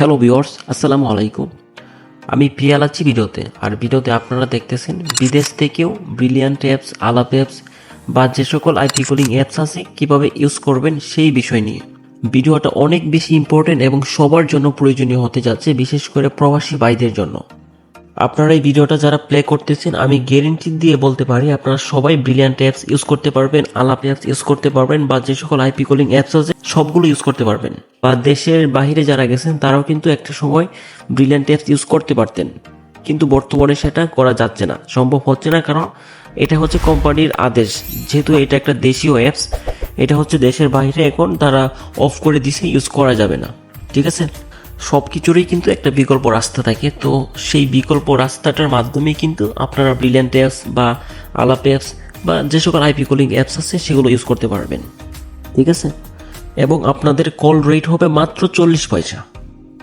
Hello viewers আসসালামু আলাইকুম। আমি পিয়াল আছি ভিডিওতে। আর ভিডিওতে আপনারা দেখতেছেন, বিদেশ থেকেও ব্রিলিয়ান্ট অ্যাপস আলাপ অ্যাপস বা যে সকল আইপি কলিং অ্যাপস আছে, কীভাবে ইউজ করবেন সেই বিষয় নিয়ে। ভিডিওটা অনেক বেশি ইম্পর্টেন্ট এবং সবার জন্য প্রয়োজনীয় হতে যাচ্ছে, বিশেষ করে প্রবাসী ভাইদের জন্য। আপনারা এই ভিডিওটা যারা প্লে করতেছেন, আমি গ্যারেন্টি দিয়ে বলতে পারি, আপনারা সবাই ব্রিলিয়ান্ট অ্যাপস ইউজ করতে পারবেন, আলাপ অ্যাপস ইউজ করতে পারবেন বা যে সকল আইপি কলিং অ্যাপস আছে, সবগুলো ইউজ করতে পারবেন। বা দেশের বাইরে যারা গেছেন, তারাও কিন্তু একটা সময় ব্রিলিয়ান্ট অ্যাপস ইউজ করতে পারতেন। কিন্তু বর্তমানে সেটা করা যাচ্ছে না, সম্ভব হচ্ছে না কারণ এটা হচ্ছে কোম্পানির আদেশ। যেহেতু এটা একটা দেশীয় অ্যাপস এটা হচ্ছে দেশের বাইরে এখন তারা অফ করে দিছে ইউজ করা যাবে না। ঠিক আছে? সব কিছুরই কিন্তু একটা বিকল্প রাস্তা থাকে। তো সেই বিকল্প রাস্তাটার মাধ্যমে কিন্তু আপনারা ব্রিলিয়ান্ট অ্যাপস বা আলাপ অ্যাপস বা যে সকল আইপি কলিং অ্যাপস আছে, সেগুলো ইউজ করতে পারবেন। ঠিক আছে? এবং আপনাদের কল রেট হবে মাত্র চল্লিশ পয়সা।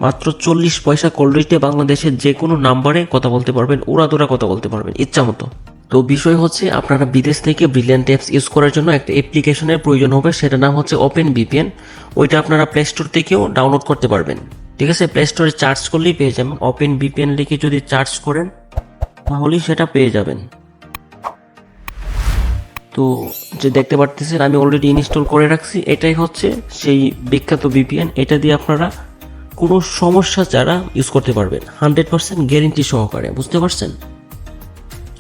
মাত্র চল্লিশ পয়সা কল রেটে বাংলাদেশের যে কোনো নাম্বারে কথা বলতে পারবেন উড়াদুরা কথা বলতে পারবেন, ইচ্ছা মতো। তো বিষয় হচ্ছে, আপনারা বিদেশ থেকে ব্রিলিয়ান্ট অ্যাপস ইউজ করার জন্য একটা অ্যাপ্লিকেশনের প্রয়োজন হবে সেটা নাম হচ্ছে ওপেন বিপিএন ওইটা আপনারা প্লে স্টোর থেকেও ডাউনলোড করতে পারবেন। ঠিক আছে? প্লে স্টোরে চার্জ করলেই পেয়ে যাবেন। ওপেন বিপিএন লিখে যদি চার্জ করেন, তাহলেই সেটা পেয়ে যাবেন। তো যে দেখতে পারতেছেন, আমি অলরেডি ইনস্টল করে রাখছি। এটাই হচ্ছে সেই বিখ্যাত বিপিএন এটা দিয়ে আপনারা কোনো সমস্যা ছাড়া ইউজ করতে পারবেন হান্ড্রেড পার্সেন্ট গ্যারেন্টি সহকারে, বুঝতে পারছেন?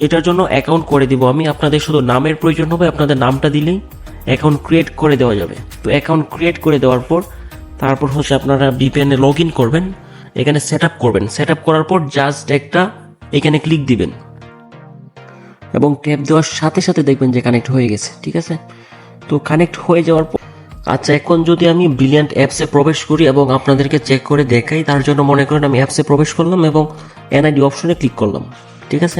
এটার জন্য অ্যাকাউন্ট করে দিব আমি। আপনাদের শুধু নামের প্রয়োজন হবে, আপনাদের নামটা দিলেই অ্যাকাউন্ট ক্রিয়েট করে দেওয়া যাবে। তো অ্যাকাউন্ট ক্রিয়েট করে দেওয়ার পর, তারপর হচ্ছে আপনারা বিপিএনে লগ ইন করবেন। এখানে সেট আপ করবেন। সেট আপ করার পর জাস্ট একটা এখানে ক্লিক দিবেন। এবং ট্যাপ দেওয়ার সাথে সাথে দেখবেন যে কানেক্ট হয়ে গেছে, ঠিক আছে? তো কানেক্ট হয়ে যাওয়ার পর আচ্ছা এখন যদি আমি ব্রিলিয়ান্ট অ্যাপসে প্রবেশ করি এবং আপনাদেরকে চেক করে দেখাই, তার জন্য মনে করেন আমি অ্যাপসে প্রবেশ করলাম এবং এনআইডি অপশনে ক্লিক করলাম, ঠিক আছে?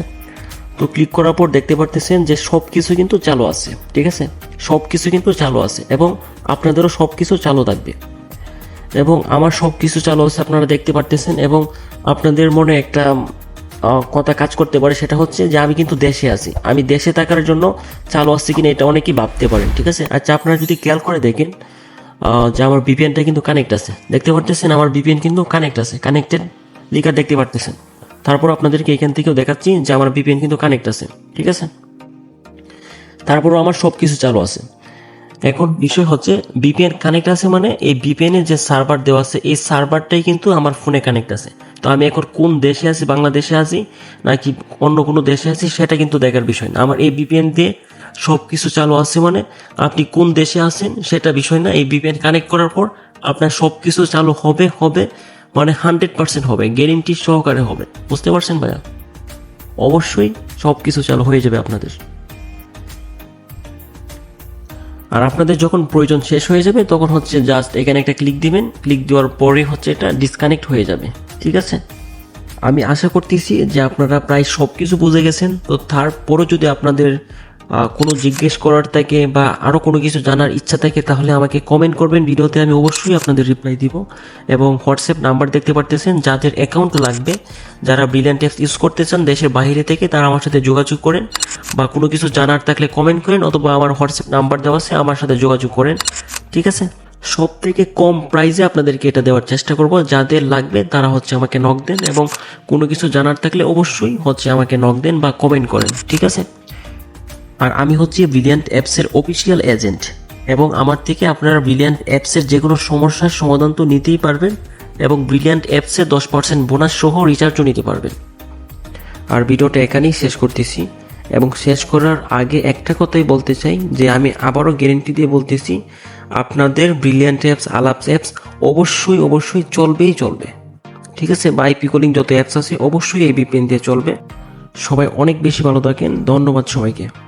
তো ক্লিক করার পর দেখতে পারতেছেন যে সব কিছু কিন্তু চালু আছে, ঠিক আছে? সব কিছু কিন্তু চালু আছে এবং আপনাদেরও সব কিছু চালু থাকবে। এবং আমার সব কিছু চালু আছে, আপনারা দেখতে পারতেছেন এবং আপনাদের মনে একটা কথা কাজ করতে পারে, সেটা হচ্ছে যে আমি কিন্তু দেশে আছি। আমি দেশে থাকার জন্য চালু আসছি কিনা এটা অনেকেই ভাবতে পারেন, ঠিক আছে? আচ্ছা আপনারা যদি খেয়াল করে দেখেন যে আমার বিপিএনটা কিন্তু কানেক্ট আছে। দেখতে পারতেছেন, আমার বিপিএন কিন্তু কানেক্ট আছে কানেক্টেড লিখা দেখতে পারতেছেন। তারপর আপনাদেরকে এখান থেকেও দেখাচ্ছি যে আমার বিপিএন কিন্তু কানেক্ট আছে, ঠিক আছে? তারপরও আমার সব কিছু চালু আছে। এখন বিষয় হচ্ছে বিপিএন কানেক্ট আছে মানে এই বিপিএন এর যে সার্ভার দেওয়া আছে, এই সার্ভারটাই কিন্তু আমার ফোনে কানেক্ট আছে। তো আমি এখন কোন দেশে আছি, বাংলাদেশে আছি, নাকি অন্য কোনো দেশে আছি, সেটা কিন্তু দেখার বিষয় না। আমার এই বিপিএন দিয়ে সব কিছু চালু আছে মানে আপনি কোন দেশে আছেন, সেটা বিষয় না। এই বিপিএন কানেক্ট করার পর আপনার সব কিছু চালু হবে হবে মানে হান্ড্রেড পার্সেন্ট হবে গ্যারেন্টি সহকারে হবে। বুঝতে পারছেন ভাইয়া? অবশ্যই সব কিছু চালু হয়ে যাবে আপনাদের। আর আপনাদের যখন প্রয়োজন শেষ হয়ে যাবে, তখন হচ্ছে জাস্ট এখানে একটা ক্লিক দিবেন। ক্লিক দেওয়ার পরে হচ্ছে এটা ডিসকানেক্ট হয়ে যাবে। ঠিক আছে? আমি আশা করতেছি যে আপনারা প্রায় সব কিছু বুঝে গেছেন। তো তারপরও যদি আপনাদের কোনো জিজ্ঞেস করার থাকে বা আরও কোনো কিছু জানার ইচ্ছা থাকে তাহলে আমাকে কমেন্ট করবেন। ভিডিওতে আমি অবশ্যই আপনাদের রিপ্লাই দিব। এবং হোয়াটসঅ্যাপ নাম্বার দেখতে পারতেছেন, যাদের অ্যাকাউন্ট লাগবে, যারা ব্রিলিয়ান্ট অ্যাপস ইউজ করতে চান দেশের বাইরে থেকে, তারা আমার সাথে যোগাযোগ করেন বা কোনো কিছু জানার থাকলে কমেন্ট করেন অথবা আমার হোয়াটসঅ্যাপ নাম্বার দেওয়া আছে, আমার সাথে যোগাযোগ করেন। ঠিক আছে? সব থেকে কম প্রাইসে আপনাদেরকে এটা দেওয়ার চেষ্টা করব। যাদের লাগবে, তারা হচ্ছে আমাকে নক দেন এবং কোনো কিছু জানার থাকলে অবশ্যই হচ্ছে আমাকে নক দেন বা কমেন্ট করেন। ঠিক আছে? আর আমি হচ্ছি ব্রিলিয়ান্ট অ্যাপসের অফিসিয়াল এজেন্ট এবং আমার থেকে আপনারা ব্রিলিয়ান্ট অ্যাপসের যে কোনো সমস্যার সমাধান তো নিতেই পারবেন এবং ব্রিলিয়ান্ট অ্যাপসে দশ পার্সেন্ট বোনাস সহ রিচার্জও নিতে পারবেন। আর ভিডিওটা এখানেই শেষ করতেছি। এবং শেষ করার আগে একটা কথাই বলতে চাই, যে আমি আবারও গ্যারেন্টি দিয়ে বলতেছি, আপনাদের ব্রিলিয়ান্ট অ্যাপস আলাপস অ্যাপস অবশ্যই অবশ্যই চলবেই চলবে। ঠিক আছে? বাই পিকলিং যত অ্যাপস আছে, অবশ্যই এই বিপিএন দিয়ে চলবে। সবাই অনেক বেশি ভালো থাকেন। ধন্যবাদ সবাইকে।